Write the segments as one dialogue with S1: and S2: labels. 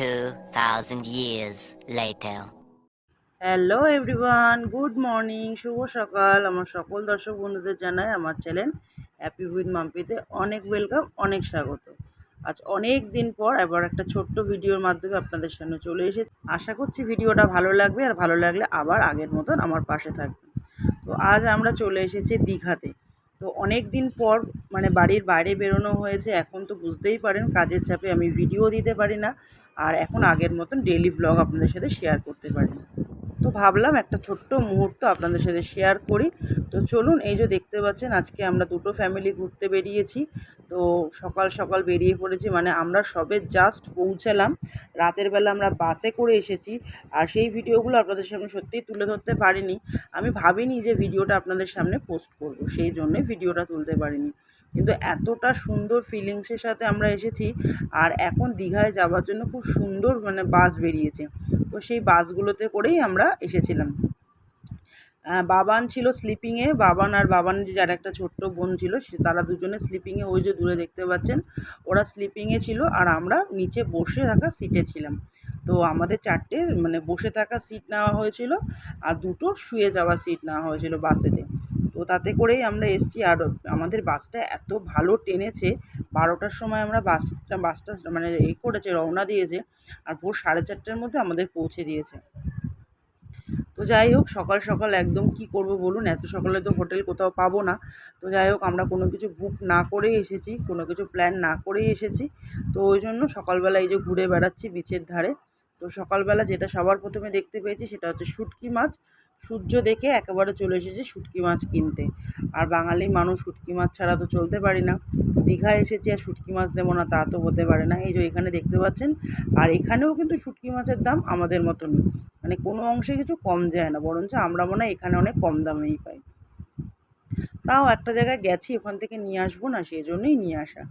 S1: 2,000 years later.
S2: Hello everyone good morning শুভ সকাল। আমার সকল দর্শক বন্ধুদের জানাই আমার চ্যানেল হ্যাপি উইথ মাম্পিতে অনেক ওয়েলকাম অনেক স্বাগত। আজ অনেক দিন পর এবার একটা ছোট্ট ভিডিওর মাধ্যমে আপনাদের সামনে চলে এসে আশা করছি ভিডিওটা ভালো লাগবে আর ভালো লাগলে আবার আগের মতন আমার পাশে থাকবে তো আজ আমরা চলে এসেছি দীঘাতে। তো অনেক দিন পর মানে বাড়ির বাইরে বেরোনো হয়েছে। এখন তো বুঝতেই পারেন কাজের চাপে আমি ভিডিও দিতে পারি না। আর এখন আগের মতন ডেলি ব্লগ আপনাদের সাথে শেয়ার করতে পারি। তো ভাবলাম একটা ছোট্ট মুহূর্ত আপনাদের সাথে শেয়ার করি। তো চলুন, এই যে দেখতে পাচ্ছেন, আজকে আমরা দুটো ফ্যামিলি ঘুরতে বেরিয়েছি। তো সকাল সকাল বেরিয়ে পড়েছি মানে আমরা সবে জাস্ট পৌঁছালাম। রাতের বেলা আমরা বাসে করে এসেছি। আর সেই ভিডিওগুলো আপনাদের সামনে সত্যিই তুলে ধরতে পারিনি। আমি ভাবিনি যে ভিডিওটা আপনাদের সামনে পোস্ট করব, সেই জন্যই ভিডিওটা তুলতে পারিনি। কিন্তু এতটা সুন্দর ফিলিংসের সাথে আমরা এসেছি আর এখন দীঘায় যাওয়ার জন্য খুব সুন্দর মানে বাস বেরিয়েছে। তো সেই বাসগুলোতে করেই আমরা এসেছিলাম। বাবান ছিল স্লিপিংয়ে বাবান আর বাবান যে যার একটা ছোট্ট বোন ছিল, সে তারা দুজনে স্লিপিংয়ে ওই যে দূরে দেখতে পাচ্ছেন, ওরা স্লিপিংয়ে ছিল আর আমরা নিচে বসে থাকা সিটে ছিলাম। তো আমাদের চারটে মানে বসে থাকা সিট নেওয়া হয়েছিল আর দুটো শুয়ে যাওয়া সিট নেওয়া হয়েছিল বাসেতে তো তাতে করেই আমরা এসছি। আর আমাদের বাসটা এত ভালো টেনেছে, বারোটার সময় আমরা বাসটা বাসটা মানে এ করেছে, রওনা দিয়েছে আর ভোর সাড়ে চারটের মধ্যে আমাদের পৌঁছে দিয়েছে। তো যাই হোক, সকাল সকাল একদম কি করব বলুন? এত সকালে তো হোটেল কোথাও পাবো না। তো যাই হোক, আমরা কোনো কিছু বুক না করেই এসেছি, কোনো কিছু প্ল্যান না করেই এসেছি। তো ওই জন্য সকালবেলা এই যে ঘুরে বেড়াচ্ছি বিচের ধারে। তো সকালবেলা যেটা সবার প্রথমে দেখতে পেয়েছি সেটা হচ্ছে শুটকি মাছ। সূর্য দেখে একেবারে চলে এসেছি শুটকি মাছ কিনতে। আর বাঙালি মানুষ শুটকি মাছ ছাড়া তো চলতে পারি না। দীঘা এসেছি আর শুটকি মাছ দেবো না, তা তো হতে পারে না। এই যে এখানে দেখতে পাচ্ছেন, আর এখানেও কিন্তু শুটকি মাছের দাম আমাদের মতনই। মানে কোনো অংশে কিছু কম যায় না, বরঞ্চ আমরা মনে হয় এখানে অনেক কম দামেই পাই। তাও একটা জায়গায় গেছি, ওখান থেকে নিয়ে আসব না, সেই জন্যই নিয়ে আসা।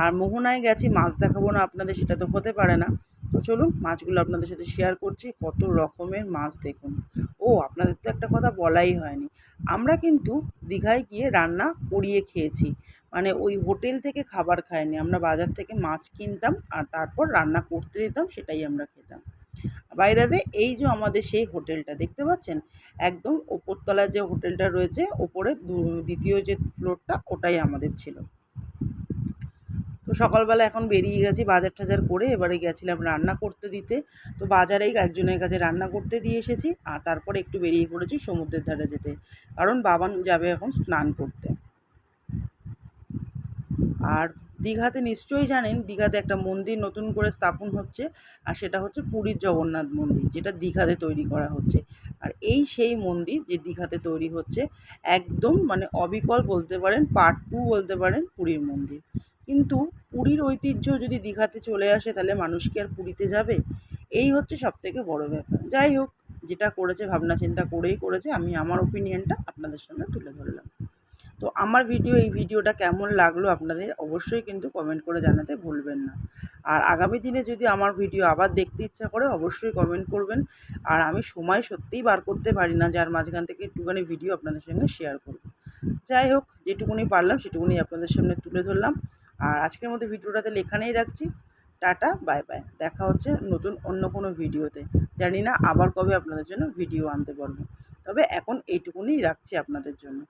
S2: আর মোহনায় গেছি, মাছ দেখাবো না আপনাদের, সেটা তো হতে পারে না। তো চলুন মাছগুলো আপনাদের সাথে শেয়ার করছি, কত রকমের মাছ দেখুন। ও, আপনাদের তো একটা কথা বলাই হয়নি। আমরা কিন্তু দীঘায় গিয়ে রান্না করিয়ে খেয়েছি। মানে ওই হোটেল থেকে খাবার খাইনি। আমরা বাজার থেকে মাছ কিনতাম আর তারপর রান্না করতে দিতাম, সেটাই আমরা খেতাম। বাই দ্য এই যে আমাদের সেই হোটেলটা, দেখতে পাচ্ছেন? একদম ওপরতলায় যে হোটেলটা রয়েছে, ওপরে দ্বিতীয় যে ফ্লোরটা ওটাই আমাদের ছিল। তো সকালবেলা এখন বেরিয়ে গেছি বাজার টাজার করে, এবারে গেছিলাম রান্না করতে দিতে। তো বাজারেই একজনের কাছে রান্না করতে দিয়ে এসেছি, আর তারপরে একটু বেরিয়ে পড়েছি সমুদ্রের ধারে যেতে। কারণ বাবান যাবে এখন স্নান করতে। আর দীঘাতে নিশ্চয়ই জানেন, দীঘাতে একটা মন্দির নতুন করে স্থাপন হচ্ছে, আর সেটা হচ্ছে পুরীর জগন্নাথ মন্দির, যেটা দীঘাতে তৈরি করা হচ্ছে। আর এই সেই মন্দির যে দীঘাতে তৈরি হচ্ছে, একদম মানে অবিকল বলতে পারেন পার্ট টু বলতে পারেন পুরীর মন্দির। কিন্তু পুরীর ঐতিহ্য যদি দীঘাতে চলে আসে, তাহলে মানুষ কি আর পুরীতে যাবে? এই হচ্ছে সবথেকে বড় ব্যাপার। যাই হোক, যেটা করেছে, ভাবনা চিন্তা করেই করেছে, আমি আমার ওপিনিয়নটা আপনাদের সামনে তুলে ধরলাম। তো আমার ভিডিও এই ভিডিওটা কেমন লাগল আপনাদের অবশ্যই কিন্তু কমেন্ট করে জানাতে ভুলবেন না। আর আগামী দিনে যদি আমার ভিডিও আবার দেখতে ইচ্ছা করে, অবশ্যই কমেন্ট করবেন। আর আমি সময় সত্যিই বার করতে পারি না, যার মাঝখান থেকে একটুখানি ভিডিও আপনাদের সঙ্গে শেয়ার করব। যাই হোক, যেটুকুনি পারলাম, সেটুকুনি আপনাদের সামনে তুলে ধরলাম। আর আজকের মধ্যে ভিডিওটাতে এখানেই রাখছি। Tata, bye bye. দেখা হচ্ছে নতুন অন্য কোনো ভিডিওতে। জানি না আবার কবে আপনাদের জন্য ভিডিও আনতে পারব। তবে এখন এইটুকুনি রাখছি আপনাদের জন্য।